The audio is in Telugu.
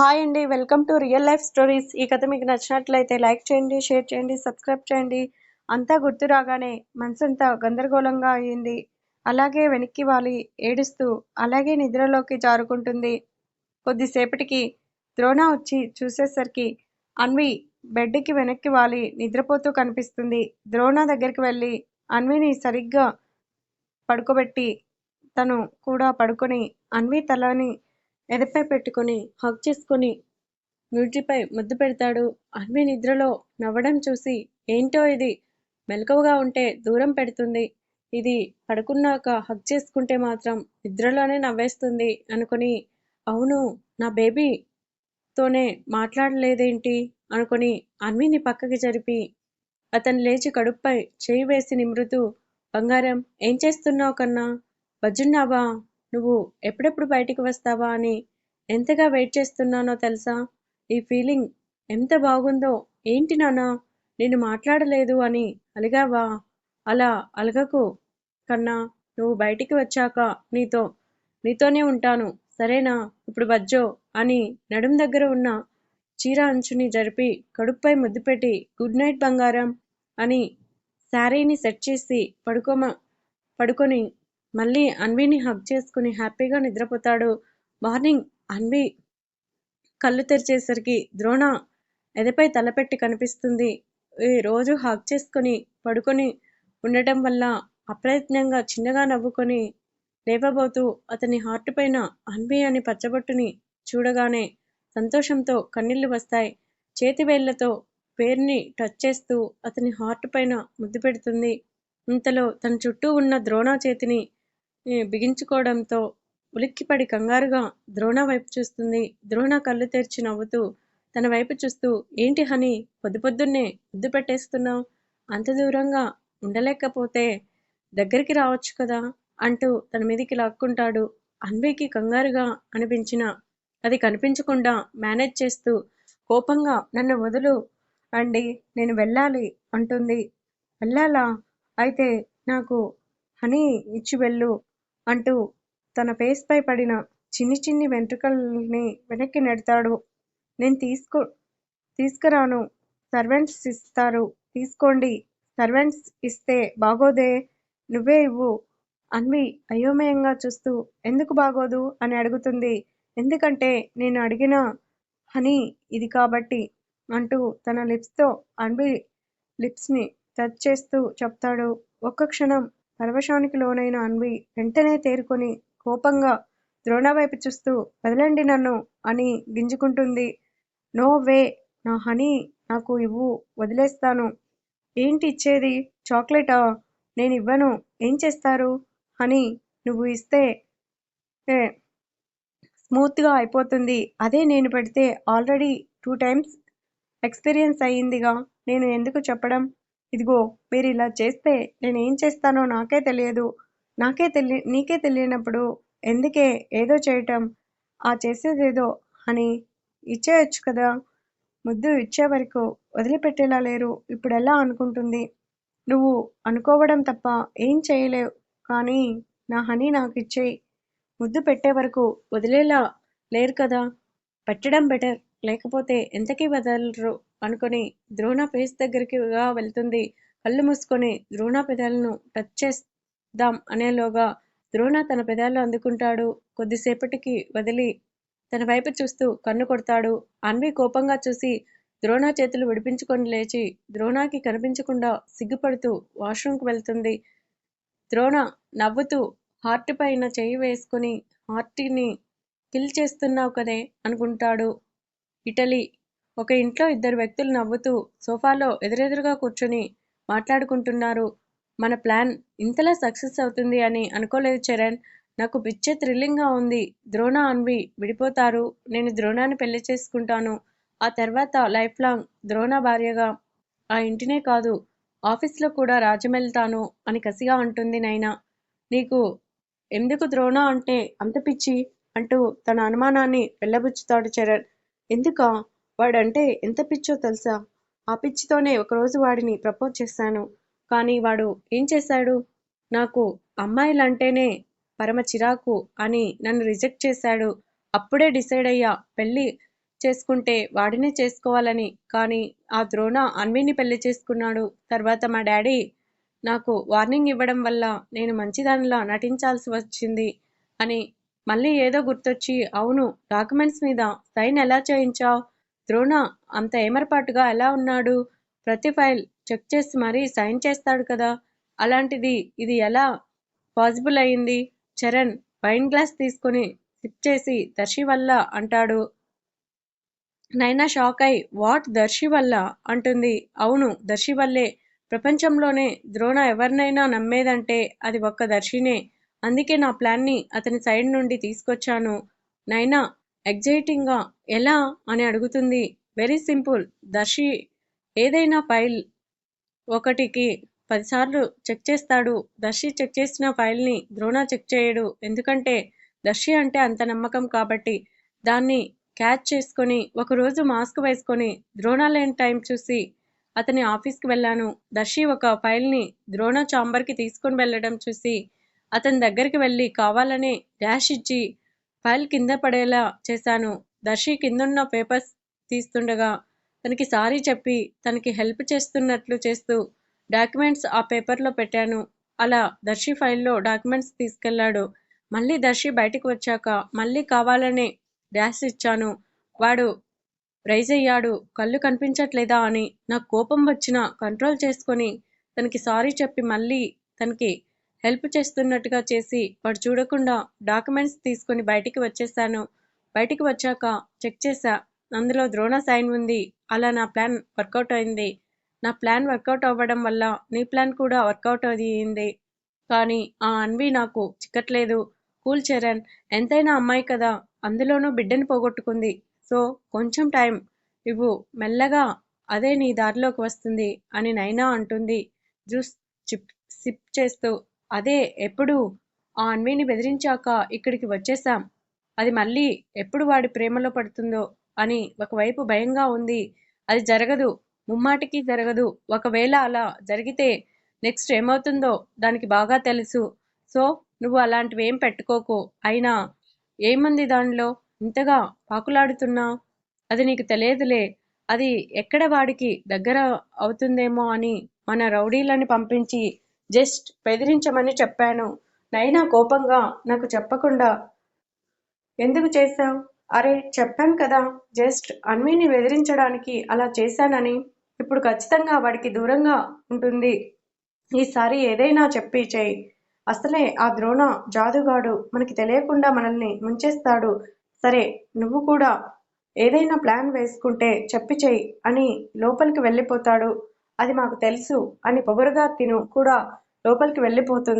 హాయ్ అండి welcome to real life stories ఈ కథ మీకు నచ్చినట్లయితే లైక్ చేయండి షేర్ చేయండి సబ్స్క్రైబ్ చేయండి. అంతా గుర్తు రాగానే మనసంతా గందరగోళంగా అయింది. అలాగే వెనక్కి వాలి ఏడుస్తూ అలాగే నిద్రలోకి జారుకుంటుంది. కొద్దిసేపటికి ద్రోణ వచ్చి చూసేసరికి అన్వి బెడ్కి వెనక్కి వాలి నిద్రపోతూ కనిపిస్తుంది. ద్రోణ దగ్గరికి వెళ్ళి అన్విని సరిగ్గా పడుకోబెట్టి తను కూడా పడుకొని అన్వి తలని ఎదపై పెట్టుకొని హగ్ చేసుకొని నుడిపై ముద్దు పెడతాడు. అన్వి నిద్రలో నవ్వడం చూసి ఏంటో ఇది? మెలకువగా ఉంటే దూరం పెడుతుంది. ఇది పడుకున్నాక హగ్ చేసుకుంటే మాత్రం నిద్రలోనే నవ్వేస్తుంది అనుకొని అవును నా బేబీతోనే మాట్లాడలేదేంటి? అనుకొని అన్విని పక్కకి జరిపి అతను లేచి కడుపుపై చేయి వేసి నిమృతూ బంగారం ఏం చేస్తున్నావు కన్నా? బజ్జున్నావా నువ్వు ఎప్పుడెప్పుడు బయటికి వస్తావా అని ఎంతగా వెయిట్ చేస్తున్నానో తెలుసా? ఈ ఫీలింగ్ ఎంత బాగుందో. ఏంటి నాన్న? నేను మాట్లాడలేదు అని అలిగావా? అలా అలగకు కన్నా నువ్వు బయటికి వచ్చాక నీతో నీతోనే ఉంటాను. సరేనా? ఇప్పుడు బజ్జో అని నడుం దగ్గర ఉన్న చీర అంచుని జరిపి కడుపుపై ముద్దు పెట్టి గుడ్ నైట్ బంగారం అని శారీని సెట్ చేసి పడుకోమ పడుకొని మళ్ళీ అన్విని హగ్ చేసుకుని హ్యాపీగా నిద్రపోతాడు. మార్నింగ్ అన్వి కళ్ళు తెరిచేసరికి ద్రోణ ఎదపై తలపెట్టి కనిపిస్తుంది. ఈ రోజు హగ్ చేసుకొని పడుకొని ఉండటం వల్ల అప్రయత్నంగా చిన్నగా నవ్వుకొని లేవబోతూ అతని హార్ట్ పైన అన్వి అని పచ్చబొట్టుని చూడగానే సంతోషంతో కన్నీళ్ళు వస్తాయి. చేతి వేళ్ళతో పేరుని టచ్ చేస్తూ అతని హార్ట్ పైన ముద్దు పెడుతుంది. ఇంతలో తన చుట్టూ ఉన్న ద్రోణ చేతిని బిగించుకోవడంతో ఉలిక్కిపడి కంగారుగా ద్రోణ వైపు చూస్తుంది. ద్రోణ కళ్ళు తెరిచి నవ్వుతూ తన వైపు చూస్తూ ఏంటి హనీ పొద్దు పొద్దున్నే ముద్దు పెట్టేస్తున్నావు? అంత దూరంగా ఉండలేకపోతే దగ్గరికి రావచ్చు కదా? అంటూ తన మీదికి లాక్కుంటాడు. అన్వికి కంగారుగా అనిపించిన అది కనిపించకుండా మేనేజ్ చేస్తూ కోపంగా నన్ను వదులు అండి నేను వెళ్ళాలి అంటుంది. వెళ్ళాలా? అయితే నాకు హనీ ఇచ్చి వెళ్ళు అంటూ తన ఫేస్ పై పడిన చిన్ని చిన్ని వెంట్రుకల్ని వెనక్కి నెడతాడు. నేను తీసుకో తీసుకురాను. సర్వెంట్స్ ఇస్తారు. తీసుకోండి. సర్వెంట్స్ ఇస్తే బాగోదే. నువ్వే ఇవ్వు. అన్వి అయోమయంగా చూస్తూ ఎందుకు బాగోదు? అని అడుగుతుంది. ఎందుకంటే నేను అడిగిన హనీ ఇది కాబట్టి అంటూ తన లిప్స్తో అన్వి లిప్స్ని టచ్ చేస్తూ చెప్తాడు. ఒక్క క్షణం పరవశానికి లోనైన అన్వి వెంటనే తేరుకొని కోపంగా ద్రోణ వైపు చూస్తూ వదలండి నన్ను అని గింజుకుంటుంది. నో వే నా హనీ నాకు ఇవ్వు వదిలేస్తాను. ఏంటి ఇచ్చేది? చాక్లెటా? నేను ఇవ్వను. ఏం చేస్తారు? హనీ నువ్వు ఇస్తే స్మూత్గా అయిపోతుంది. అదే నేను పెడితే ఆల్రెడీ టూ టైమ్స్ ఎక్స్పీరియన్స్ అయ్యిందిగా. నేను ఎందుకు చెప్పడం? ఇదిగో మీరు ఇలా చేస్తే నేను ఏం చేస్తానో నాకే తెలియదు. నాకే తెలియ నీకే తెలియనప్పుడు ఎందుకే ఏదో చేయటం ఆ చేసేదేదో అని ఇచ్చేయచ్చు కదా. ముద్దు ఇచ్చే వరకు వదిలిపెట్టేలా లేరు. ఇప్పుడు ఎలా అనుకుంటుంది? నువ్వు అనుకోవడం తప్ప ఏం చేయలేవు. కానీ నా హనీ నాకు ఇచ్చేయి. ముద్దు పెట్టే వరకు వదిలేలా లేరు కదా. పెట్టడం బెటర్. లేకపోతే ఎంతకీ వదలరు. అనుకొని ద్రోణ ఫేస్ దగ్గరికిగా వెళ్తుంది. కళ్ళు మూసుకొని ద్రోణ పెదాలను టచ్ చేద్దాం అనేలోగా ద్రోణ తన పెదాలు అందుకుంటాడు. కొద్దిసేపటికి వదిలి తన వైపు చూస్తూ కన్ను కొడతాడు. అన్వి కోపంగా చూసి ద్రోణ చేతులు విడిపించుకొని లేచి ద్రోణాకి కనిపించకుండా సిగ్గుపడుతూ వాష్రూమ్కి వెళ్తుంది. ద్రోణ నవ్వుతూ హార్ట్ పైన చేయి వేసుకుని హార్ట్ని కిల్ చేస్తున్నావు కదే అనుకుంటాడు. ఇటలీ ఒక ఇంట్లో ఇద్దరు వ్యక్తులు నవ్వుతూ సోఫాలో ఎదురెదురుగా కూర్చొని మాట్లాడుకుంటున్నారు. మన ప్లాన్ ఇంతలా సక్సెస్ అవుతుంది అని అనుకోలేదు చరణ్. నాకు పిచ్చే థ్రిల్లింగ్గా ఉంది. ద్రోణ అన్వి విడిపోతారు. నేను ద్రోణాన్ని పెళ్ళి చేసుకుంటాను. ఆ తర్వాత లైఫ్ లాంగ్ ద్రోణ భార్యగా ఆ ఇంటినే కాదు ఆఫీస్లో కూడా రాజమెళ్తాను అని కసిగా అంటుంది నైనా. నీకు ఎందుకు ద్రోణ అంటే అంత పిచ్చి? అంటూ తన అనుమానాన్ని వెళ్ళబుచ్చుతాడు చరణ్. ఎందుకా? వాడంటే ఎంత పిచ్చో తెలుసా? ఆ పిచ్చితోనే ఒకరోజు వాడిని ప్రపోజ్ చేశాను. కానీ వాడు ఏం చేశాడు? నాకు అమ్మాయిలంటేనే పరమ చిరాకు అని నన్ను రిజెక్ట్ చేశాడు. అప్పుడే డిసైడ్ అయ్యా పెళ్ళి చేసుకుంటే వాడినే చేసుకోవాలని. కానీ ఆ ద్రోణ అన్విని పెళ్ళి చేసుకున్నాడు. తర్వాత మా డాడీ నాకు వార్నింగ్ ఇవ్వడం వల్ల నేను మంచిదానిలా నటించాల్సి వచ్చింది అని మళ్ళీ ఏదో గుర్తొచ్చి అవును డాక్యుమెంట్స్ మీద సైన్ ఎలా చేయించావు? ద్రోణ అంత ఏమరపాటుగా ఎలా ఉన్నాడు? ప్రతి ఫైల్ చెక్ చేసి మరీ సైన్ చేస్తాడు కదా. అలాంటిది ఇది ఎలా పాసిబుల్ అయింది? చరణ్ వైన్ గ్లాస్ తీసుకొని సిప్ చేసి దర్శి వల్ల అంటాడు. నైనా షాక్ అయి వాట్? దర్శి వల్ల? అంటుంది. అవును దర్శి వల్లే. ప్రపంచంలోనే ద్రోణ ఎవరినైనా నమ్మేదంటే అది ఒక్క దర్శినే. అందుకే నా ప్లాన్ని అతని సైడ్ నుండి తీసుకొచ్చాను. నైనా ఎగ్జైటింగ్గా ఎలా అని అడుగుతుంది. వెరీ సింపుల్ దర్శి ఏదైనా ఫైల్ ఒకటికి పదిసార్లు చెక్ చేస్తాడు. దర్శి చెక్ చేసిన ఫైల్ని ద్రోణ చెక్ చేయడు. ఎందుకంటే దర్శి అంటే అంత నమ్మకం కాబట్టి దాన్ని క్యాచ్ చేసుకొని ఒకరోజు మాస్క్ వేసుకొని ద్రోణ లేని టైం చూసి అతని ఆఫీస్కి వెళ్ళాను. దర్శి ఒక ఫైల్ని ద్రోణ చాంబర్కి తీసుకొని వెళ్ళడం చూసి అతని దగ్గరికి వెళ్ళి కావాలనే ర్యాష్ ఇచ్చి ఫైల్ కింద పడేలా చేశాను. దర్శి కిందున్న పేపర్స్ తీస్తుండగా తనకి సారీ చెప్పి తనకి హెల్ప్ చేస్తున్నట్లు చేస్తూ డాక్యుమెంట్స్ ఆ పేపర్లో పెట్టాను. అలా దర్శి ఫైల్లో డాక్యుమెంట్స్ తీసుకెళ్ళాడు. మళ్ళీ దర్శి బయటకు వచ్చాక మళ్ళీ కావాలనే డ్యాష్ ఇచ్చాను. వాడు రైజ్ అయ్యాడు. కళ్ళు కనిపించట్లేదా? అని నాకు కోపం వచ్చినా కంట్రోల్ చేసుకొని తనకి సారీ చెప్పి మళ్ళీ తనకి హెల్ప్ చేస్తున్నట్టుగా చేసి వాడు చూడకుండా డాక్యుమెంట్స్ తీసుకొని బయటికి వచ్చేసాను. బయటికి వచ్చాక చెక్ చేశా. అందులో ద్రోణ సైన్ ఉంది. అలా నా ప్లాన్ వర్కౌట్ అయింది. నా ప్లాన్ వర్కౌట్ అవ్వడం వల్ల నీ ప్లాన్ కూడా వర్కౌట్ అయ్యింది. కానీ ఆ అన్వి నాకు చిక్కట్లేదు. కూల్ చరణ్ ఎంతైనా అమ్మాయి కదా. అందులోనూ బిడ్డను పోగొట్టుకుంది. సో కొంచెం టైం ఇవ్వు. మెల్లగా అదే నీ దారిలోకి వస్తుంది అని నైనా అంటుంది. జ్యూస్ చిప్ సిప్ చేస్తూ అదే ఎప్పుడు? ఆ అన్విని బెదిరించాక ఇక్కడికి వచ్చేసాం అది మళ్ళీ ఎప్పుడు వాడి ప్రేమలో పడుతుందో అని ఒకవైపు భయంగా ఉంది. అది జరగదు. ముమ్మాటికి జరగదు. ఒకవేళ అలా జరిగితే నెక్స్ట్ ఏమవుతుందో దానికి బాగా తెలుసు. సో నువ్వు అలాంటివి ఏం పెట్టుకోకు. అయినా ఏముంది దానిలో? ఇంతగా పాకులాడుతున్నా? అది నీకు తెలియదులే. అది ఎక్కడ వాడికి దగ్గర అవుతుందేమో అని మన రౌడీలని పంపించి జస్ట్ బెదిరించమని చెప్పాను. నైనా కోపంగా నాకు చెప్పకుండా ఎందుకు చేశావు? అరే చెప్పాను కదా జస్ట్ అన్వీని బెదిరించడానికి అలా చేశానని. ఇప్పుడు ఖచ్చితంగా వాడికి దూరంగా ఉంటుంది. ఈసారి ఏదైనా చెప్పి చేయి. అసలే ఆ ద్రోణ జాదుగాడు మనకి తెలియకుండా మనల్ని ముంచేస్తాడు. సరే నువ్వు కూడా ఏదైనా ప్లాన్ వేసుకుంటే చెప్పి చెయ్యి అని లోపలికి వెళ్ళిపోతాడు. అది మాకు తెలుసు అని పొగరుగా తిను కూడా లోపలికి వెళ్ళిపోతుంది.